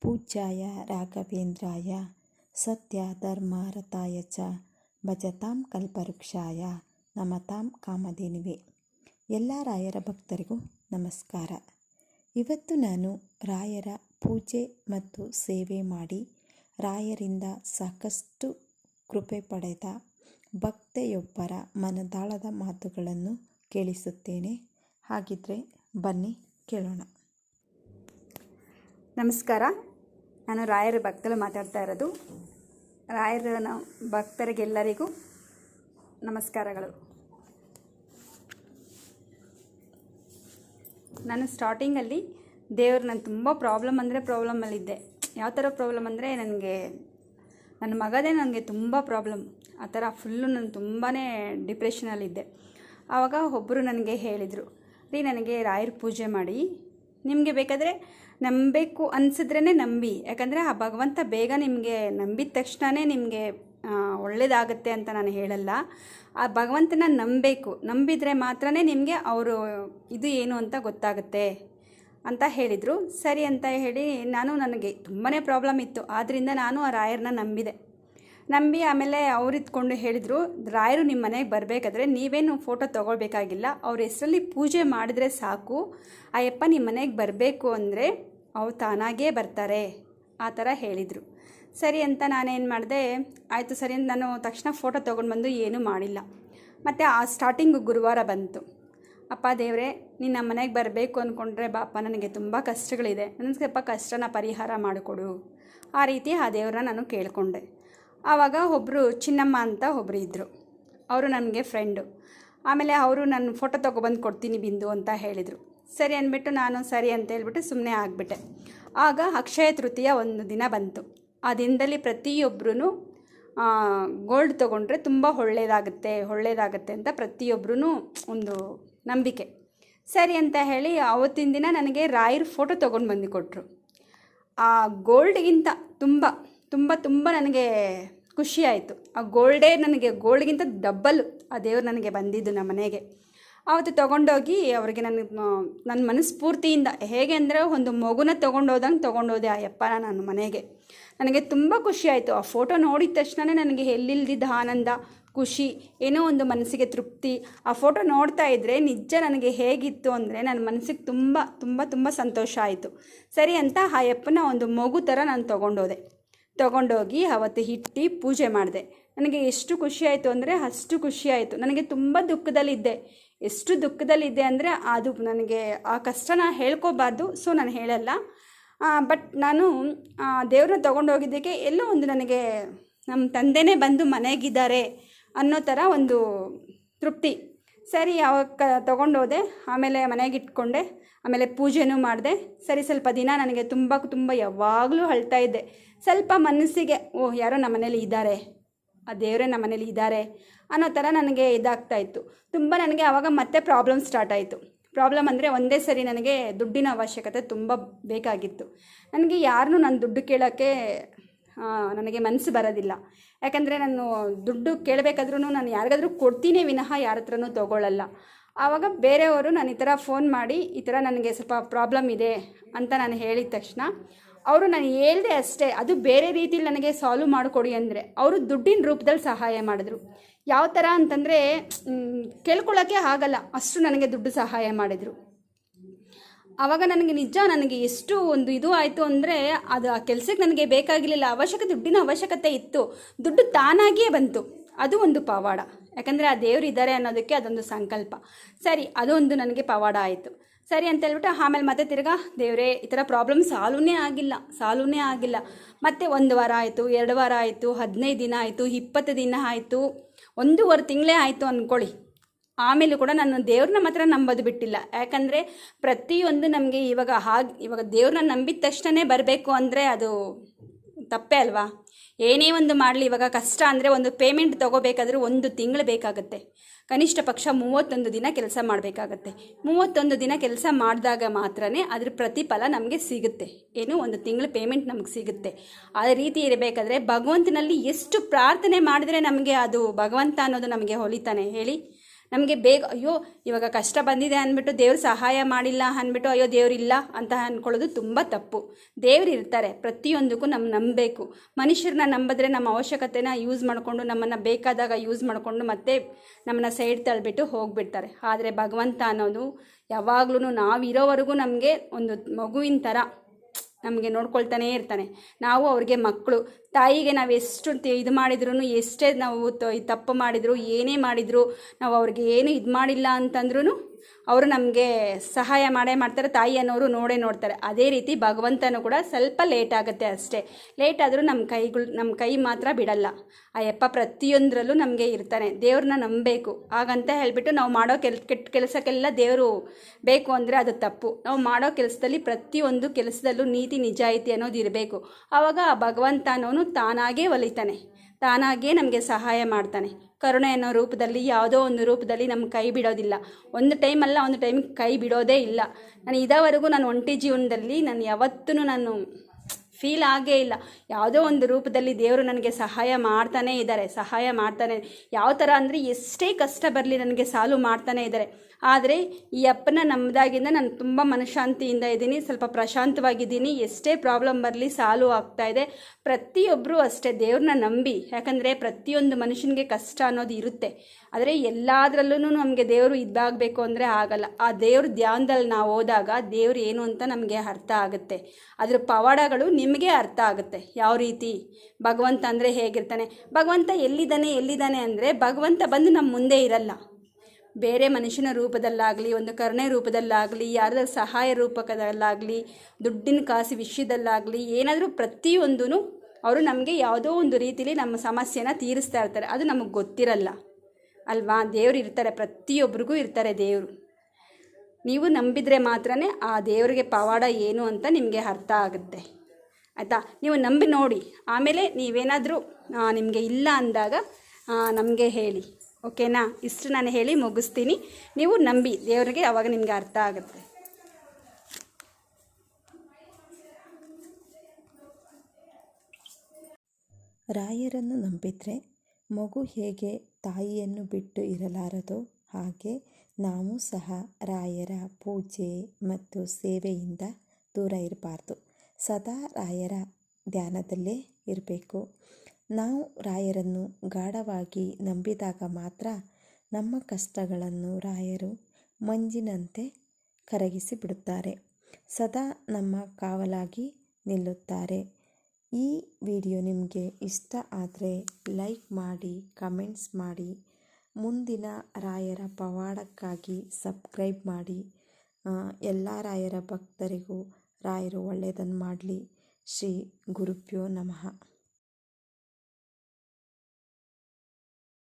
ಪೂಜ್ಯಾಯ ರಾಘವೇಂದ್ರಾಯ, ಸತ್ಯ ಧರ್ಮ ರಥಾಯ ಚ, ಭಜತಾಂ ಕಲ್ಪವೃಕ್ಷಾಯ, ನಮತಾಂ ಕಾಮಧೇನುವೆ. ಎಲ್ಲ ರಾಯರ ಭಕ್ತರಿಗೂ ನಮಸ್ಕಾರ. ಇವತ್ತು ನಾನು ರಾಯರ ಪೂಜೆ ಮತ್ತು ಸೇವೆ ಮಾಡಿ ರಾಯರಿಂದ ಸಾಕಷ್ಟು ಕೃಪೆ ಪಡೆದ ಭಕ್ತೆಯೊಬ್ಬರ ಮನದಾಳದ ಮಾತುಗಳನ್ನು ಕೇಳಿಸುತ್ತೇನೆ. ಹಾಗಿದ್ರೆ ಬನ್ನಿ ಕೇಳೋಣ. ನಮಸ್ಕಾರ. ನಾನು ರಾಯರ ಭಕ್ತರು ಮಾತಾಡ್ತಾ ಇರೋದು. ರಾಯರ ಭಕ್ತರಿಗೆಲ್ಲರಿಗೂ ನಮಸ್ಕಾರಗಳು. ನಾನು ಸ್ಟಾರ್ಟಿಂಗಲ್ಲಿ ದೇವ್ರು ನಾನು ತುಂಬ ಪ್ರಾಬ್ಲಮ್ ಅಂದರೆ ಪ್ರಾಬ್ಲಮಲ್ಲಿದ್ದೆ ಯಾವ ಥರ ಪ್ರಾಬ್ಲಮ್ ಅಂದರೆ ನನಗೆ ನನ್ನ ಮಗದೇ ನನಗೆ ತುಂಬ ಪ್ರಾಬ್ಲಮ್ ಆ ಥರ ಫುಲ್ಲು ನಾನು ತುಂಬಾ ಡಿಪ್ರೆಷನಲ್ಲಿದ್ದೆ ಆವಾಗ ಒಬ್ಬರು ನನಗೆ ಹೇಳಿದರು, ರೀ ನನಗೆ ರಾಯರ ಪೂಜೆ ಮಾಡಿ, ನಿಮಗೆ ಬೇಕಾದರೆ ನಂಬಬೇಕು ಅನಿಸಿದ್ರೇ ನಂಬಿ. ಯಾಕಂದರೆ ಆ ಭಗವಂತ ಬೇಗ ನಿಮಗೆ ನಂಬಿದ ತಕ್ಷಣವೇ ನಿಮಗೆ ಒಳ್ಳೇದಾಗುತ್ತೆ ಅಂತ ನಾನು ಹೇಳಲ್ಲ. ಆ ಭಗವಂತನ ನಂಬಬೇಕು ನಂಬಿದರೆ ಮಾತ್ರ ನಿಮಗೆ ಅವರು ಇದು ಏನು ಅಂತ ಗೊತ್ತಾಗುತ್ತೆ ಅಂತ ಹೇಳಿದರು. ಸರಿ ಅಂತ ಹೇಳಿ ನಾನು ನನಗೆ ತುಂಬಾ ಪ್ರಾಬ್ಲಮ್ ಇತ್ತು. ಆದ್ದರಿಂದ ನಾನು ಆ ರಾಯರನ್ನ ನಂಬಿದೆ. ನಂಬಿ ಆಮೇಲೆ ಅವ್ರು ಇದ್ಕೊಂಡು ಹೇಳಿದರು, ರಾಯರು ನಿಮ್ಮ ಮನೆಗೆ ಬರಬೇಕಾದ್ರೆ ನೀವೇನು ಫೋಟೋ ತೊಗೊಳ್ಬೇಕಾಗಿಲ್ಲ. ಅವ್ರ ಹೆಸರಲ್ಲಿ ಪೂಜೆ ಮಾಡಿದ್ರೆ ಸಾಕು. ಅಯ್ಯಪ್ಪ ನಿಮ್ಮ ಮನೆಗೆ ಬರಬೇಕು ಅಂದರೆ ಅವ್ರು ತಾನಾಗೇ ಬರ್ತಾರೆ. ಆ ಥರ ಹೇಳಿದರು. ಸರಿ ಅಂತ ನಾನೇನು ಮಾಡಿದೆ, ಆಯಿತು ಸರಿ ಅಂತ ನಾನು ತಕ್ಷಣ ಫೋಟೋ ತೊಗೊಂಡು ಬಂದು ಏನೂ ಮಾಡಿಲ್ಲ. ಮತ್ತು ಆ ಸ್ಟಾರ್ಟಿಂಗು ಗುರುವಾರ ಬಂತು. ಅಪ್ಪ ದೇವರೇ, ನೀನು ಮನೆಗೆ ಬರಬೇಕು ಅಂದ್ಕೊಂಡ್ರೆ ಬಾಪ, ನನಗೆ ತುಂಬ ಕಷ್ಟಗಳಿದೆ. ನನಗೆ ಸ್ವಲ್ಪ ಕಷ್ಟನ ಪರಿಹಾರ ಮಾಡಿಕೊಡು. ಆ ರೀತಿ ಆ ದೇವ್ರನ್ನ ನಾನು ಕೇಳಿಕೊಂಡೆ. ಆವಾಗ ಒಬ್ಬರು ಚಿನ್ನಮ್ಮ ಅಂತ ಒಬ್ಬರು ಇದ್ದರು ಅವರು ನನಗೆ ಫ್ರೆಂಡು ಆಮೇಲೆ ಅವರು ನನ್ನ ಫೋಟೋ ತೊಗೊಬಂದು ಕೊಡ್ತೀನಿ ಬಿಂದು ಅಂತ ಹೇಳಿದರು. ಸರಿ ಅಂದ್ಬಿಟ್ಟು ನಾನು ಸರಿ ಅಂತ ಹೇಳ್ಬಿಟ್ಟು ಸುಮ್ಮನೆ ಆಗಿಬಿಟ್ಟೆ. ಆಗ ಅಕ್ಷಯ ತೃತೀಯ ಒಂದು ದಿನ ಬಂತು. ಆ ದಿನದಲ್ಲಿ ಪ್ರತಿಯೊಬ್ಬರೂ ಗೋಲ್ಡ್ ತೊಗೊಂಡ್ರೆ ತುಂಬ ಒಳ್ಳೆಯದಾಗುತ್ತೆ ಒಳ್ಳೆಯದಾಗುತ್ತೆ ಅಂತ ಪ್ರತಿಯೊಬ್ಬರೂ ಒಂದು ನಂಬಿಕೆ. ಸರಿ ಅಂತ ಹೇಳಿ ಆವತ್ತಿನ ದಿನ ನನಗೆ ರಾಯರ ಫೋಟೋ ತೊಗೊಂಡು ಬಂದು ಕೊಟ್ಟರು ಆ ಗೋಲ್ಡ್ಗಿಂತ ತುಂಬ ತುಂಬ ತುಂಬ ನನಗೆ ಖುಷಿ ಆಯಿತು. ಆ ಗೋಲ್ಡೇ ನನಗೆ ಗೋಲ್ಡ್ಗಿಂತ ಡಬ್ಬಲ್ ಆ ದೇವರು ನನಗೆ ಬಂದಿದ್ದು ನಮ್ಮ ಮನೆಗೆ. ಆವತ್ತು ತೊಗೊಂಡೋಗಿ ಅವ್ರಿಗೆ ನನ್ನ ನನ್ನ ಮನಸ್ಫೂರ್ತಿಯಿಂದ ಹೇಗೆ ಅಂದರೆ ಒಂದು ಮಗುನ ತೊಗೊಂಡೋದಂಗೆ ತೊಗೊಂಡೋದೆ ಆ ಯಪ್ಪನ ನನ್ನ ಮನೆಗೆ. ನನಗೆ ತುಂಬ ಖುಷಿ ಆ ಫೋಟೋ ನೋಡಿದ ತಕ್ಷಣವೇ ನನಗೆ ಎಲ್ಲಿಲ್ದಿದ್ದ ಆನಂದ, ಖುಷಿ, ಏನೋ ಒಂದು ಮನಸ್ಸಿಗೆ ತೃಪ್ತಿ. ಆ ಫೋಟೋ ನೋಡ್ತಾ ಇದ್ದರೆ ನಿಜ ನನಗೆ ಹೇಗಿತ್ತು ಅಂದರೆ ನನ್ನ ಮನಸ್ಸಿಗೆ ತುಂಬ ತುಂಬ ತುಂಬ ಸಂತೋಷ ಆಯಿತು. ಸರಿ ಅಂತ ಆ ಯಪ್ಪನ ಒಂದು ಮಗು ಥರ ನಾನು ತೊಗೊಂಡೋದೆ. ತೊಗೊಂಡೋಗಿ ಅವತ್ತು ಇಟ್ಟು ಪೂಜೆ ಮಾಡಿದೆ. ನನಗೆ ಎಷ್ಟು ಖುಷಿ ಆಯಿತು ಅಂದರೆ ಅಷ್ಟು ಖುಷಿ ಆಯಿತು. ನನಗೆ ತುಂಬ ದುಃಖದಲ್ಲಿದ್ದೆ. ಎಷ್ಟು ದುಃಖದಲ್ಲಿದ್ದೆ ಅಂದರೆ ಅದು ನನಗೆ ಆ ಕಷ್ಟನ ಹೇಳ್ಕೋಬಾರ್ದು ಸೊ ನಾನು ಹೇಳಲ್ಲ. ಬಟ್ ನಾನು ದೇವ್ರನ್ನ ತೊಗೊಂಡೋಗಿದ್ದಕ್ಕೆ ಎಲ್ಲೋ ಒಂದು ನನಗೆ ನಮ್ಮ ತಂದೆನೇ ಬಂದು ಮನೆಗಿದ್ದಾರೆ ಅನ್ನೋ ಥರ ಒಂದು ತೃಪ್ತಿ. ಸರಿ ಯಾವಾಗ ಕ ತೊಗೊಂಡೋದೆ ಆಮೇಲೆ ಮನೆಗೆ ಇಟ್ಕೊಂಡೆ, ಆಮೇಲೆ ಪೂಜೆನೂ ಮಾಡಿದೆ. ಸರಿ, ಸ್ವಲ್ಪ ದಿನ ನನಗೆ ತುಂಬ ತುಂಬ ಯಾವಾಗಲೂ ಅಳ್ತಾ ಇದ್ದೆ. ಸ್ವಲ್ಪ ಮನಸ್ಸಿಗೆ, ಓಹ್, ಯಾರೋ ನಮ್ಮ ಮನೇಲಿ ಇದ್ದಾರೆ ಆ ದೇವರೇ ನಮ್ಮ ಮನೇಲಿ ಇದ್ದಾರೆ ಅನ್ನೋ ಥರ ನನಗೆ ಇದಾಗ್ತಾ ಇತ್ತು. ತುಂಬ ನನಗೆ ಆವಾಗ ಮತ್ತೆ ಪ್ರಾಬ್ಲಮ್ ಸ್ಟಾರ್ಟ್ ಆಯಿತು. ಪ್ರಾಬ್ಲಮ್ ಅಂದರೆ ಒಂದೇ ಸರಿ ನನಗೆ ದುಡ್ಡಿನ ಅವಶ್ಯಕತೆ ತುಂಬ ಬೇಕಾಗಿತ್ತು. ನನಗೆ ಯಾರನ್ನೂ ನಾನು ದುಡ್ಡು ಕೇಳೋಕ್ಕೆ ನನಗೆ ಮನಸ್ಸು ಬರೋದಿಲ್ಲ. ಯಾಕಂದರೆ ನಾನು ದುಡ್ಡು ಕೇಳಬೇಕಾದ್ರೂ ನಾನು ಯಾರಿಗಾದರೂ ಕೊಡ್ತೀನಿ ವಿನಃ ಯಾರ ಹತ್ರನೂ ತೊಗೊಳ್ಳಲ್ಲ ಆವಾಗ ಬೇರೆಯವರು ನಾನು ಈ ಥರ ಫೋನ್ ಮಾಡಿ ಈ ಥರ ನನಗೆ ಸ್ವಲ್ಪ ಪ್ರಾಬ್ಲಮ್ ಇದೆ ಅಂತ ನಾನು ಹೇಳಿದ ತಕ್ಷಣ ಅವರು ನಾನು ಹೇಳ್ದೆ ಅಷ್ಟೇ, ಅದು ಬೇರೆ ರೀತಿಲಿ ನನಗೆ ಸಾಲ್ವ್ ಮಾಡಿಕೊಡಿ ಅಂದರೆ. ಅವರು ದುಡ್ಡಿನ ರೂಪದಲ್ಲಿ ಸಹಾಯ ಮಾಡಿದ್ರು. ಯಾವ ಥರ ಅಂತಂದರೆ ಕೇಳ್ಕೊಳ್ಳೋಕ್ಕೆ ಆಗಲ್ಲ, ಅಷ್ಟು ನನಗೆ ದುಡ್ಡು ಸಹಾಯ ಮಾಡಿದರು. ಆವಾಗ ನನಗೆ ನಿಜ ನನಗೆ ಎಷ್ಟು ಒಂದು ಇದು ಆಯಿತು ಅಂದರೆ, ಅದು ಆ ಕೆಲಸಕ್ಕೆ ನನಗೆ ಬೇಕಾಗಿರಲಿಲ್ಲ, ಅವಶ್ಯಕ ದುಡ್ಡಿನ ಅವಶ್ಯಕತೆ ಇತ್ತು. ದುಡ್ಡು ತಾನಾಗಿಯೇ ಬಂತು. ಅದು ಒಂದು ಪವಾಡ. ಯಾಕಂದರೆ ಆ ದೇವರು ಇದ್ದಾರೆ ಅನ್ನೋದಕ್ಕೆ ಅದೊಂದು ಸಂಕಲ್ಪ. ಸರಿ, ಅದೊಂದು ನನಗೆ ಪವಾಡ ಆಯಿತು. ಸರಿ ಅಂತ ಹೇಳ್ಬಿಟ್ಟು ಆಮೇಲೆ ಮತ್ತೆ ತಿರ್ಗಾ, ದೇವರೇ, ಈ ಥರ ಪ್ರಾಬ್ಲಮ್ ಸಾಲುನೇ ಆಗಿಲ್ಲ ಸಾಲುನೇ ಆಗಿಲ್ಲ. ಮತ್ತೆ ಒಂದು ವಾರ ಆಯಿತು, ಎರಡು ವಾರ ಆಯಿತು, ಹದಿನೈದು ದಿನ ಆಯಿತು, ಇಪ್ಪತ್ತು ದಿನ ಆಯಿತು, ಒಂದೂವರೆ ತಿಂಗಳೇ ಆಯಿತು ಅಂದ್ಕೊಳ್ಳಿ ಆಮೇಲೆ ಕೂಡ ನಾನು ದೇವ್ರನ್ನ ಮಾತ್ರ ನಂಬೋದು ಬಿಟ್ಟಿಲ್ಲ. ಯಾಕಂದರೆ ಪ್ರತಿಯೊಂದು ನಮಗೆ ಇವಾಗ ಹಾಗೆ, ಇವಾಗ ದೇವ್ರನ್ನ ನಂಬಿದ ತಕ್ಷಣ ಬರಬೇಕು ಅಂದರೆ ಅದು ತಪ್ಪೇ ಅಲ್ವಾ? ಏನೇ ಒಂದು ಮಾಡಲಿ, ಇವಾಗ ಕಷ್ಟ ಅಂದರೆ ಒಂದು ಪೇಮೆಂಟ್ ತೊಗೋಬೇಕಾದ್ರೂ ಒಂದು ತಿಂಗಳು ಬೇಕಾಗುತ್ತೆ. ಕನಿಷ್ಠ ಪಕ್ಷ ಮೂವತ್ತೊಂದು ದಿನ ಕೆಲಸ ಮಾಡಬೇಕಾಗತ್ತೆ. ಮೂವತ್ತೊಂದು ದಿನ ಕೆಲಸ ಮಾಡಿದಾಗ ಮಾತ್ರನೇ ಅದ್ರ ಪ್ರತಿಫಲ ನಮಗೆ ಸಿಗುತ್ತೆ. ಏನು? ಒಂದು ತಿಂಗಳು ಪೇಮೆಂಟ್ ನಮಗೆ ಸಿಗುತ್ತೆ. ಆ ರೀತಿ ಇರಬೇಕಾದ್ರೆ ಭಗವಂತನಲ್ಲಿ ಎಷ್ಟು ಪ್ರಾರ್ಥನೆ ಮಾಡಿದ್ರೆ ನಮಗೆ ಅದು ಭಗವಂತ ಅನ್ನೋದು ನಮಗೆ ಹೊಲಿತಾನೆ ಹೇಳಿ? ನಮಗೆ ಬೇಗ, ಅಯ್ಯೋ, ಇವಾಗ ಕಷ್ಟ ಬಂದಿದೆ ಅಂದ್ಬಿಟ್ಟು ದೇವ್ರು ಸಹಾಯ ಮಾಡಿಲ್ಲ ಅಂದ್ಬಿಟ್ಟು, ಅಯ್ಯೋ ದೇವರಿಲ್ಲ ಅಂತ ಅಂದ್ಕೊಳ್ಳೋದು ತುಂಬ ತಪ್ಪು. ದೇವ್ರು ಇರ್ತಾರೆ, ಪ್ರತಿಯೊಂದಕ್ಕೂ ನಮ್ಮ ನಂಬಬೇಕು. ಮನುಷ್ಯರನ್ನ ನಂಬಿದ್ರೆ ನಮ್ಮ ಅವಶ್ಯಕತೆನ ಯೂಸ್ ಮಾಡಿಕೊಂಡು, ನಮ್ಮನ್ನು ಬೇಕಾದಾಗ ಯೂಸ್ ಮಾಡಿಕೊಂಡು ಮತ್ತೆ ನಮ್ಮನ್ನು ಸೈಡ್ ತಳ್ಳಿಬಿಟ್ಟು ಹೋಗಿಬಿಡ್ತಾರೆ. ಆದರೆ ಭಗವಂತ ಅನ್ನೋದು ಯಾವಾಗ್ಲೂ ನಾವಿರೋವರೆಗೂ ನಮಗೆ ಒಂದು ಮಗುವಿನ ಥರ ನಮಗೆ ನೋಡ್ಕೊಳ್ತಾನೇ ಇರ್ತಾನೆ. ನಾವು ಅವ್ರಿಗೆ ಮಕ್ಕಳು ತಾಯಿಗೆ ನಾವು ಎಷ್ಟು ಇದು ಮಾಡಿದ್ರು ಎಷ್ಟೇ ನಾವು ತಪ್ಪು ಮಾಡಿದ್ರು, ಏನೇ ಮಾಡಿದ್ರು, ನಾವು ಅವ್ರಿಗೆ ಏನು ಇದು ಮಾಡಿಲ್ಲ ಅಂತಂದ್ರೂ ಅವರು ನಮಗೆ ಸಹಾಯ ಮಾಡೇ ಮಾಡ್ತಾರೆ, ತಾಯಿ ಅನ್ನೋರು ನೋಡೇ ನೋಡ್ತಾರೆ. ಅದೇ ರೀತಿ ಭಗವಂತನೂ ಕೂಡ ಸ್ವಲ್ಪ ಲೇಟ್ ಆಗುತ್ತೆ ಅಷ್ಟೇ. ಲೇಟ್ ಆದರೂ ನಮ್ಮ ಕೈಗಳು ನಮ್ಮ ಕೈ ಮಾತ್ರ ಬಿಡಲ್ಲ. ಆ ಯಪ್ಪ ಪ್ರತಿಯೊಂದರಲ್ಲೂ ನಮಗೆ ಇರ್ತಾನೆ. ದೇವ್ರನ್ನ ನಂಬಬೇಕು. ಹಾಗಂತ ಹೇಳ್ಬಿಟ್ಟು ನಾವು ಮಾಡೋ ಕೆಲ್ ಕೆಟ್ಟ ಕೆಲಸಕ್ಕೆಲ್ಲ ದೇವರು ಬೇಕು ಅಂದರೆ ಅದು ತಪ್ಪು. ನಾವು ಮಾಡೋ ಕೆಲಸದಲ್ಲಿ ಪ್ರತಿಯೊಂದು ಕೆಲಸದಲ್ಲೂ ನೀತಿ ನಿಜಾಯಿತಿ ಅನ್ನೋದು ಇರಬೇಕು. ಆವಾಗ ಆ ಭಗವಂತ ತಾನಾಗೇ ಒಲಿತಾನೆ. ತಾನಾಗೇ ನಮಗೆ ಸಹಾಯ ಮಾಡ್ತಾನೆ. ಕರುಣೆ ಅನ್ನೋ ರೂಪದಲ್ಲಿ, ಯಾವುದೋ ಒಂದು ರೂಪದಲ್ಲಿ ನಮ್ಮ ಕೈ ಬಿಡೋದಿಲ್ಲ. ಒಂದು ಟೈಮಲ್ಲ ಒಂದು ಟೈಮ್ ಕೈ ಬಿಡೋದೇ ಇಲ್ಲ. ನಾನು ಇದವರೆಗೂ ನಾನು ಒಂಟಿ ಜೀವನದಲ್ಲಿ ನಾನು ಯಾವತ್ತೂ ನಾನು ಫೀಲ್ ಆಗೇ ಇಲ್ಲ. ಯಾವುದೋ ಒಂದು ರೂಪದಲ್ಲಿ ದೇವರು ನನಗೆ ಸಹಾಯ ಮಾಡ್ತಾನೇ ಇದ್ದಾರೆ, ಸಹಾಯ ಮಾಡ್ತಾನೆ. ಯಾವ ಥರ ಅಂದರೆ ಎಷ್ಟೇ ಕಷ್ಟ ಬರಲಿ ನನಗೆ ಸಾಲು ಮಾಡ್ತಾನೇ ಇದ್ದಾರೆ. ಆದರೆ ಈ ಅಪ್ಪನ ನಮ್ಮದಾಗಿಂದ ನಾನು ತುಂಬ ಮನಃಶಾಂತಿಯಿಂದ ಇದ್ದೀನಿ, ಸ್ವಲ್ಪ ಪ್ರಶಾಂತವಾಗಿದ್ದೀನಿ. ಎಷ್ಟೇ ಪ್ರಾಬ್ಲಮ್ ಬರಲಿ ಸಾಲು ಆಗ್ತಾ ಇದೆ. ಪ್ರತಿಯೊಬ್ಬರು ಅಷ್ಟೇ ದೇವ್ರನ್ನ ನಂಬಿ. ಯಾಕಂದರೆ ಪ್ರತಿಯೊಂದು ಮನುಷ್ಯನಿಗೆ ಕಷ್ಟ ಅನ್ನೋದು ಇರುತ್ತೆ. ಆದರೆ ಎಲ್ಲದರಲ್ಲೂ ನಮಗೆ ದೇವರು ಇದಾಗಬೇಕು ಅಂದರೆ ಆಗಲ್ಲ. ಆ ದೇವ್ರ ಧ್ಯಾನದಲ್ಲಿ ನಾವು ಹೋದಾಗ ದೇವ್ರು ಏನು ಅಂತ ನಮಗೆ ಅರ್ಥ ಆಗುತ್ತೆ. ಅದ್ರ ಪವಾಡಗಳು ನಿಮಗೆ ಅರ್ಥ ಆಗುತ್ತೆ. ಯಾವ ರೀತಿ? ಭಗವಂತ ಅಂದರೆ ಹೇಗಿರ್ತಾನೆ? ಭಗವಂತ ಎಲ್ಲಿದ್ದಾನೆ ಎಲ್ಲಿದ್ದಾನೆ ಅಂದರೆ ಭಗವಂತ ಬಂದು ನಮ್ಮ ಮುಂದೆ ಇರಲ್ಲ. ಬೇರೆ ಮನುಷ್ಯನ ರೂಪದಲ್ಲಾಗಲಿ, ಒಂದು ಕರುಣೆ ರೂಪದಲ್ಲಾಗಲಿ, ಯಾರದ ಸಹಾಯ ರೂಪಕದಲ್ಲಾಗಲಿ, ದುಡ್ಡಿನ ಕಾಸು ವಿಷಯದಲ್ಲಾಗಲಿ, ಏನಾದರೂ ಪ್ರತಿಯೊಂದೂ ಅವರು ನಮಗೆ ಯಾವುದೋ ಒಂದು ರೀತಿಯಲ್ಲಿ ನಮ್ಮ ಸಮಸ್ಯೆನ ತೀರಿಸ್ತಾ ಇರ್ತಾರೆ. ಅದು ನಮಗೆ ಗೊತ್ತಿರಲ್ಲ. ಅಲ್ವಾ? ದೇವರು ಇರ್ತಾರೆ ಪ್ರತಿಯೊಬ್ಬರಿಗೂ ಇರ್ತಾರೆ ದೇವರು. ನೀವು ನಂಬಿದರೆ ಮಾತ್ರ ಆ ದೇವರಿಗೆ ಪವಾಡ ಏನು ಅಂತ ನಿಮಗೆ ಅರ್ಥ ಆಗುತ್ತೆ. ಆಯಿತಾ? ನೀವು ನಂಬಿ ನೋಡಿ. ಆಮೇಲೆ ನೀವೇನಾದರೂ ನಿಮಗೆ ಇಲ್ಲ ಅಂದಾಗ ನಮಗೆ ಹೇಳಿ. ಓಕೆನಾ? ಇಷ್ಟು ನಾನು ಹೇಳಿ ಮುಗಿಸ್ತೀನಿ. ನೀವು ನಂಬಿ. ದೇವರಿಗೆ ಅವಾಗ ನಿಮಗೆ ಅರ್ಥ ಆಗುತ್ತೆ. ರಾಯರನ್ನು ನಂಬಿದರೆ ಮಗು ಹೇಗೆ ತಾಯಿಯನ್ನು ಬಿಟ್ಟು ಇರಲಾರದು ಹಾಗೆ ನಾವು ಸಹ ರಾಯರ ಪೂಜೆ ಮತ್ತು ಸೇವೆಯಿಂದ ದೂರ ಇರಬಾರ್ದು. ಸದಾ ರಾಯರ ಧ್ಯಾನದಲ್ಲೇ ಇರಬೇಕು. ನಾವು ರಾಯರನ್ನು ಗಾಢವಾಗಿ ನಂಬಿದಾಗ ಮಾತ್ರ ನಮ್ಮ ಕಷ್ಟಗಳನ್ನು ರಾಯರು ಮಂಜಿನಂತೆ ಕರಗಿಸಿ ಬಿಡುತ್ತಾರೆ. ಸದಾ ನಮ್ಮ ಕಾವಲಾಗಿ ನಿಲ್ಲುತ್ತಾರೆ. ಈ ವಿಡಿಯೋ ನಿಮಗೆ ಇಷ್ಟ ಆದರೆ ಲೈಕ್ ಮಾಡಿ, ಕಮೆಂಟ್ಸ್ ಮಾಡಿ. ಮುಂದಿನ ರಾಯರ ಪವಾಡಕ್ಕಾಗಿ ಸಬ್ಸ್ಕ್ರೈಬ್ ಮಾಡಿ. ಎಲ್ಲ ರಾಯರ ಭಕ್ತರಿಗೂ ರಾಯರು ಒಳ್ಳೆಯದನ್ನು ಮಾಡಲಿ. ಶ್ರೀ ಗುರುಭ್ಯೋ ನಮಃ.